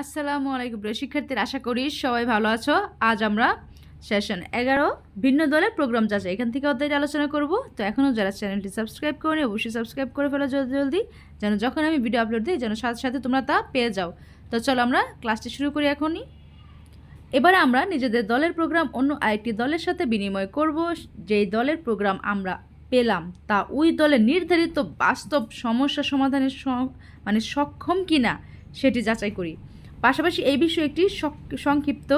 আসসালামু আলাইকুম প্রিয় শিক্ষার্থীর, আশা করি সবাই ভালো আছো। আজ আমরা সেশন এগারো ভিন্ন দলের প্রোগ্রাম যাচ্ছে এখান থেকে অধ্যায় আলোচনা করব। তো এখনও যারা চ্যানেলটি সাবস্ক্রাইব করেনি, অবশ্যই সাবস্ক্রাইব করে ফেলো জলদি জলদি, যেন যখন আমি ভিডিও আপলোড দিই, যেন সাথে সাথে তোমরা তা পেয়ে যাও। তো চলো আমরা ক্লাসটি শুরু করি এখনই। এবারে আমরা নিজেদের দলের প্রোগ্রাম, অন্য আরেকটি দলের সাথে বিনিময় করব। যেই দলের প্রোগ্রাম আমরা পেলাম, তা ওই দলের নির্ধারিত বাস্তব সমস্যা সমাধানের মানে সক্ষম কিনা, সেটি যাচাই করি। পাশাপাশি এই বিষয়ে একটি সক- সংক্ষিপ্ত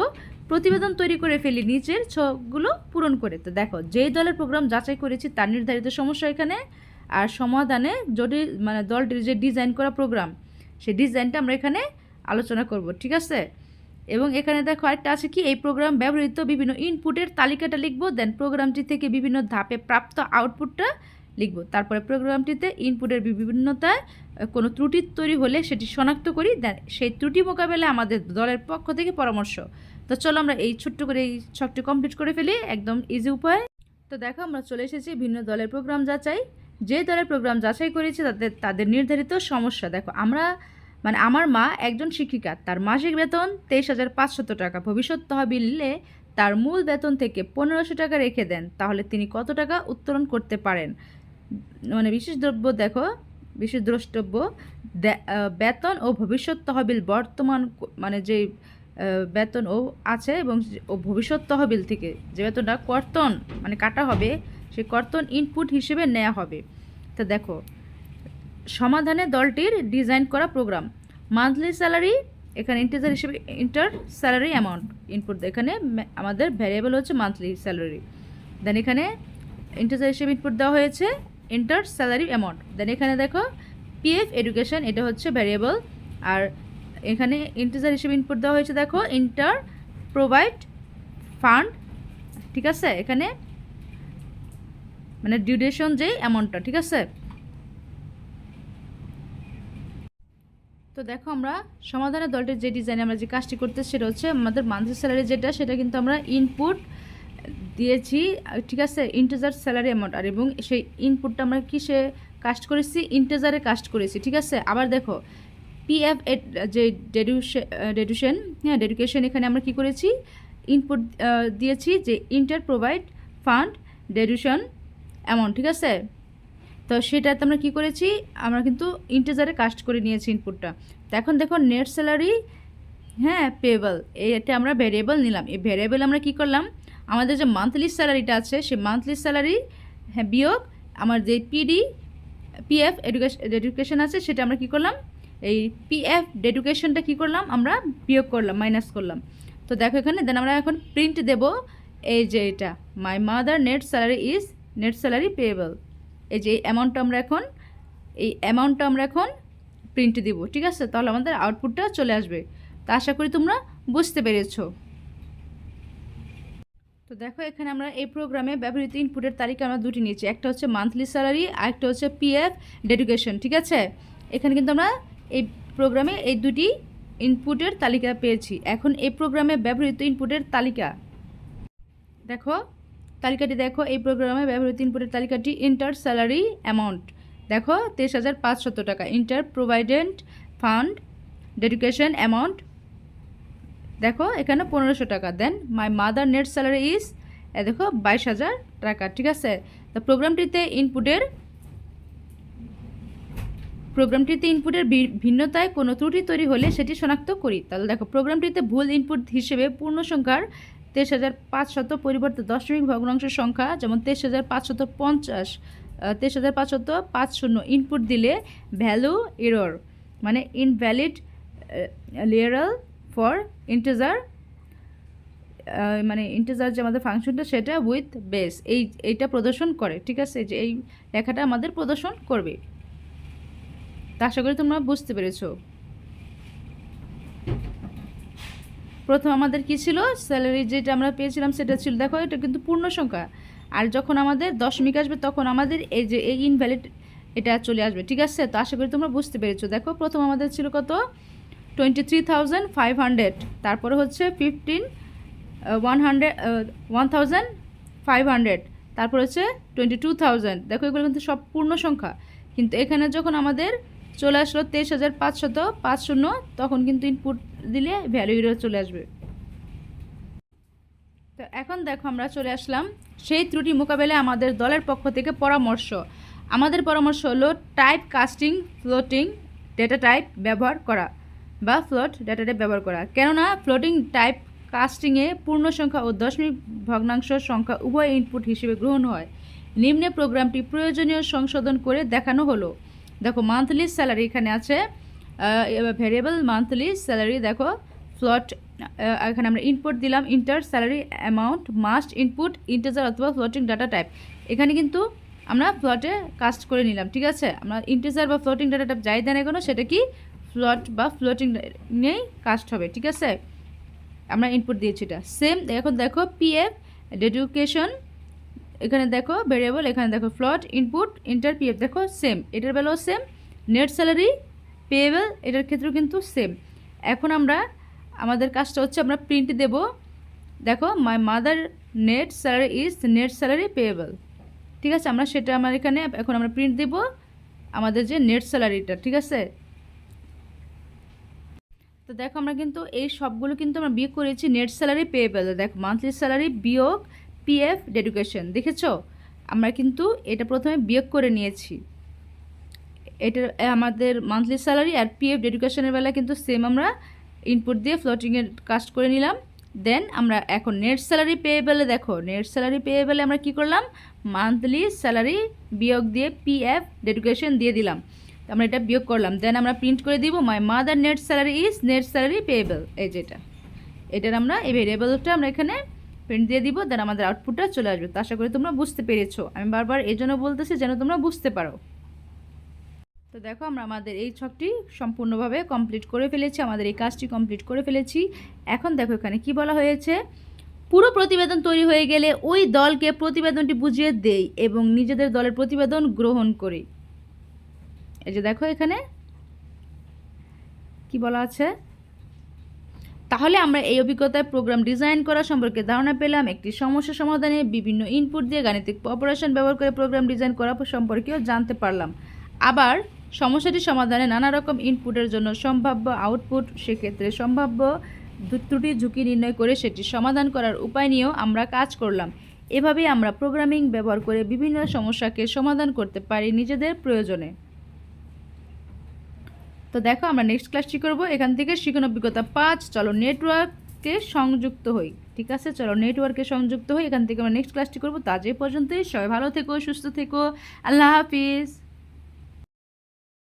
প্রতিবেদন তৈরি করে ফেলি নিচের ছকগুলো পূরণ করে। তো দেখো, যেই দলের প্রোগ্রাম যাচাই করেছি তার নির্ধারিত সমস্যা এখানে, আর সমাধানে জটিল মানে দলটির যে ডিজাইন করা প্রোগ্রাম সেই ডিজাইনটা আমরা এখানে আলোচনা করব, ঠিক আছে? এবং এখানে দেখো আরেকটা আছে কি, এই প্রোগ্রাম ব্যবহৃত বিভিন্ন ইনপুটের তালিকাটা লিখব দেন প্রোগ্রামটি থেকে বিভিন্ন ধাপে প্রাপ্ত আউটপুটটা লিখব। তারপরে প্রোগ্রামটিতে ইনপুটের বিভিন্নতায় কোনো ত্রুটি তৈরি হলে সেটি শনাক্ত করি। দেন সেই ত্রুটি মোকাবেলায় আমাদের দলের পক্ষ থেকে পরামর্শ। তো চলো আমরা এই ছোট্ট করে এই ছকটি কমপ্লিট করে ফেলি, একদম ইজি উপায়। তো দেখো আমরা চলে এসেছি ভিন্ন দলের প্রোগ্রাম যাচাই। যে দলের প্রোগ্রাম যাচাই করেছি তাদের তাদের নির্ধারিত সমস্যা। দেখো, আমরা মানে আমার মা একজন শিক্ষিকা, তার মাসিক বেতন তেইশ হাজার পাঁচশত টাকা। ভবিষ্যৎ তহবিলে তার মূল বেতন থেকে পনেরোশো টাকা রেখে দেন। তাহলে তিনি কত টাকা উত্তোলন করতে পারেন? মানে বিশেষ দ্রব্য দেখো বিশেষ দ্রষ্টব্য বেতন ও ভবিষ্যৎ তহবিল বর্তমান মানে যে বেতন ও আছে এবং ও ভবিষ্যৎ তহবিল থেকে যে বেতনটা কর্তন মানে কাটা হবে সেই কর্তন ইনপুট হিসেবে নেওয়া হবে। তো দেখো, সমাধানে দলটির ডিজাইন করা প্রোগ্রাম। মান্থলি স্যালারি, এখানে ইন্টিজার হিসেবে ইন্টার স্যালারি অ্যামাউন্ট ইনপুট, এখানে আমাদের ভ্যারিয়েবল হচ্ছে মান্থলি স্যালারি। দেন এখানে ইন্টিজার হিসেবে ইনপুট দেওয়া হয়েছে ইন্টার স্যালারি অ্যামাউন্ট দেন এখানে দেখো পিএফ এডুকেশন এটা হচ্ছে ভ্যারিয়েবল আর এখানে ইন্টিজার হিসেবে ইনপুট দেওয়া হয়েছে, দেখো ইন্টার প্রোভাইড ফান্ড ঠিক আছে? এখানে মানে ডিউরেশন যে অ্যামাউন্টটা ঠিক আছে? তো দেখো আমরা সমাধানের দলটির যে ডিজাইনে আমরা যে কাজটি করতে সেটা হচ্ছে আমাদের মান্থলি স্যালারি যেটা, সেটা কিন্তু আমরা ইনপুট দিয়েছি ঠিক আছে ইন্টেজার স্যালারি অ্যামাউন্ট আর এবং সেই ইনপুটটা আমরা কিসে কাস্ট করেছি? ইন্টেজারে কাস্ট করেছি, ঠিক আছে? আবার দেখো পিএফ যে ডেডুশন হ্যাঁ ডেডুকেশন এখানে আমরা কি করেছি? ইনপুট দিয়েছি যে enter provide fund deduction amount ঠিক আছে? তো সেটাতে আমরা কি করেছি? আমরা কিন্তু ইন্টেজারে কাস্ট করে নিয়েছি ইনপুটটা তো এখন দেখো নেট স্যালারি হ্যাঁ পেয়েবল এটা আমরা ভ্যারিয়েবল নিলাম। এই ভ্যারিয়েবল আমরা কি করলাম? আমাদের যে মান্থলি স্যালারিটা আছে, সেই মান্থলি স্যালারি হ্যাঁ বিয়োগ আমার যে পিডি পিএফ এডুকেশন এডুকেশন আছে, সেটা আমরা কি করলাম? এই পিএফ ডেডুকেশনটা কি করলাম? আমরা বিয়োগ করলাম মাইনাস করলাম। তো দেখো এখানে দেন আমরা এখন প্রিন্ট দেব এই যে এটা। My mother net salary is net salary payable এই যে এই অ্যামাউন্টটা আমরা এখন, এই অ্যামাউন্টটা আমরা এখন প্রিন্ট দিব, ঠিক আছে? তাহলে আমাদের আউটপুটটা চলে আসবে। তা আশা করি তোমরা বুঝতে পেরেছ। তো দেখো, এখানে আমরা এই প্রোগ্রামে ব্যবহৃত ইনপুটের তালিকা আমরা দুটি নিয়েছি। একটা হচ্ছে মান্থলি স্যালারি আর একটা হচ্ছে পিএফ ডেডুকেশন ঠিক আছে? এখানে কিন্তু আমরা এই প্রোগ্রামে এই দুটি ইনপুটের তালিকা পেয়েছি। এখন এই প্রোগ্রামে ব্যবহৃত ইনপুটের তালিকা। দেখো, তালিকাটি দেখো, এই প্রোগ্রামে ব্যবহৃত ইনপুটের তালিকাটি ইন্টার স্যালারি অ্যামাউন্ট দেখো, তেইশ হাজার পাঁচশত টাকা। Enter provident fund dedication amount দেখো, এখানে পনেরোশো টাকা। Then my mother net salary is দেখো, বাইশ হাজার টাকা, ঠিক আছে? তো প্রোগ্রামটিতে ইনপুটের প্রোগ্রামটিতে ইনপুটের ভিন্নতায় কোনো ত্রুটি তৈরি হলে সেটি শনাক্ত করি। তাহলে দেখো প্রোগ্রামটিতে ভুল ইনপুট হিসেবে পূর্ণ সংখ্যার তেইশ হাজার পাঁচশত পরিবর্তে দশমিক ভগ্নাংশের সংখ্যা, যেমন তেইশ হাজার পাঁচশত পঞ্চাশ তেইশ হাজার পাঁচশত পাঁচ শূন্য ইনপুট দিলে ভ্যালু এরর মানে ইনভ্যালিড লেয়ারাল ফর ইন্টেজার মানে ইন্টেজার যে আমাদের ফাংশনটা সেটা উইথ বেস এই, এইটা প্রদর্শন করে, ঠিক আছে? যে এই লেখাটা আমাদের প্রদর্শন করবে। তা আশা করি তোমরা বুঝতে পেরেছ। প্রথম আমাদের কি ছিল? স্যালারি যেটা আমরা পেয়েছিলাম, সেটা ছিল, দেখো, এটা কিন্তু পূর্ণ সংখ্যা। আর যখন আমাদের দশমিক আসবে, তখন আমাদের এই যে এই ইনভ্যালিড এটা চলে আসবে, ঠিক আছে? তো আশা করি তোমরা বুঝতে পেরেছ। দেখো, প্রথম আমাদের ছিল কত? Twenty three thousand five hundred তারপরে হচ্ছে fifteen one hundred one thousand five hundred তারপর হচ্ছে টোয়েন্টি টু থাউজেন্ড দেখো, এগুলো কিন্তু সব পূর্ণ সংখ্যা। কিন্তু এখানে যখন আমাদের চলে আসলো তেইশ হাজার পাঁচশত পাঁচ শূন্য, তখন কিন্তু ইনপুট দিলে ভ্যালু ইরো চলে আসবে। তো এখন দেখো, আমরা চলে আসলাম সেই ত্রুটি মোকাবেলায় আমাদের দলের পক্ষ থেকে পরামর্শ। আমাদের পরামর্শ হলো type casting floating data type ব্যবহার করা। বা ফ্লোট ডেটা টাইপ ব্যবহার করা। কেননা ফ্লোটিং টাইপ কাস্টিংয়ে পূর্ণ সংখ্যা ও দশমিক ভগ্নাংশ সংখ্যা উভয় ইনপুট হিসেবে গ্রহণ হয়। নিম্নে প্রোগ্রামটি প্রয়োজনীয় সংশোধন করে দেখানো হলো। দেখো, মান্থলি স্যালারি এখানে আছে। ভেরিয়েবল মান্থলি স্যালারি, দেখো, ফ্লট এখানে আমরা ইনপুট দিলাম, enter salary amount, must input, integer অথবা ফ্লোটিং ডাটা টাইপ। এখানে কিন্তু আমরা ফ্লটে কাস্ট করে নিলাম, ঠিক আছে? আমরা ইন্টেজার বা ফ্লোটিং ডাটা টাইপ যাই দেন কোনো, সেটা কি ফ্লট বা ফ্লোটিং নিয়েই কাস্ট হবে, ঠিক আছে? আমরা ইনপুট দিয়েছি এটা। সেম এখন দেখো পিএফ ডেডিকেশন এখানে দেখো ভেরিয়েবল এখানে দেখো ফ্লট ইনপুট ইন্টার পিএফ দেখো সেম এটার বেলাও সেম নেট স্যালারি পেয়েবল এটার ক্ষেত্রেও কিন্তু সেম এখন আমরা, আমাদের কাজটা হচ্ছে আমরা প্রিন্ট দেব। দেখো my mother net salary is net salary payable ঠিক আছে, আমরা সেটা আমার এখানে, এখন আমরা প্রিন্ট দেব আমাদের যে নেট স্যালারিটা ঠিক আছে? তো দেখো আমরা কিন্তু এই সবগুলো কিন্তু আমরা বিয়োগ করেছি নেট স্যালারি পেয়েবল দেখো মান্থলি স্যালারি বিয়োগ পিএফ ডেডিকেশন দেখেছ? আমরা কিন্তু এটা প্রথমে বিয়োগ করে নিয়েছি। এটা আমাদের মান্থলি স্যালারি আর পিএফ ডেডিকেশনের বেলা কিন্তু সেম আমরা ইনপুট দিয়ে ফ্লোটিংয়ের কাস্ট করে নিলাম। দেন আমরা এখন নেট স্যালারি পেয়েবেলে দেখো নেট স্যালারি পেয়েবেলে আমরা কি করলাম? মান্থলি স্যালারি বিয়োগ দিয়ে পিএফ ডেডিকেশন দিয়ে দিলাম। আমরা এটা বিয়োগ করলাম। দেন আমরা প্রিন্ট করে দিব my mother net salary is net salary payable এই যেটা এটার আমরা এই ভেরিয়েবলটা আমরা এখানে প্রিন্ট দিয়ে দিব দেন আমাদের আউটপুটটা চলে আসবে। তো আশা করি তোমরা বুঝতে পেরেছ। আমি বারবার এই জন্য বলতেছি যেন তোমরা বুঝতে পারো। তো দেখো, আমরা আমাদের এই ছকটি সম্পূর্ণভাবে কমপ্লিট করে ফেলেছি, আমাদের এই কাজটি কমপ্লিট করে ফেলেছি। এখন দেখো এখানে কি বলা হয়েছে? পুরো প্রতিবেদন তৈরি হয়ে গেলে ওই দলকে প্রতিবেদনটি বুঝিয়ে দেই এবং নিজেদের দলের প্রতিবেদন গ্রহণ করি। এই যে দেখো এখানে। কি বলা আছে? তাহলে আমরা এই অভিজ্ঞতায় প্রোগ্রাম ডিজাইন করা সম্পর্কে ধারণা পেলাম, একটি সমস্যা সমাধানে বিভিন্ন ইনপুট দিয়ে গাণিতিক অপারেশন ব্যবহার করে প্রোগ্রাম ডিজাইন করা সম্পর্কেও জানতে পারলাম। আবার সমস্যাটি সমাধানে নানা রকম ইনপুটের জন্য সম্ভাব্য আউটপুট সেক্ষেত্রে সম্ভাব্য ত্রুটি, ঝুঁকি নির্ণয় করে সেটি সমাধান করার উপায় নিয়েও আমরা কাজ করলাম। এভাবেই আমরা প্রোগ্রামিং ব্যবহার করে বিভিন্ন সমস্যাকে সমাধান করতে পারি নিজেদের প্রয়োজনে। তো দেখো, আমরা নেক্সট ক্লাসটি করব? এখান থেকে শিখন অভিজ্ঞতা পাঁচ, চলো নেটওয়ার্ককে সংযুক্ত হই, ঠিক আছে? চলো নেটওয়ার্কে সংযুক্ত হই, এখান থেকে আমরা নেক্সট ক্লাসটি করব? তা যে পর্যন্তই, সবাই ভালো থেকো, সুস্থ থেকো, আল্লাহ হাফিজ।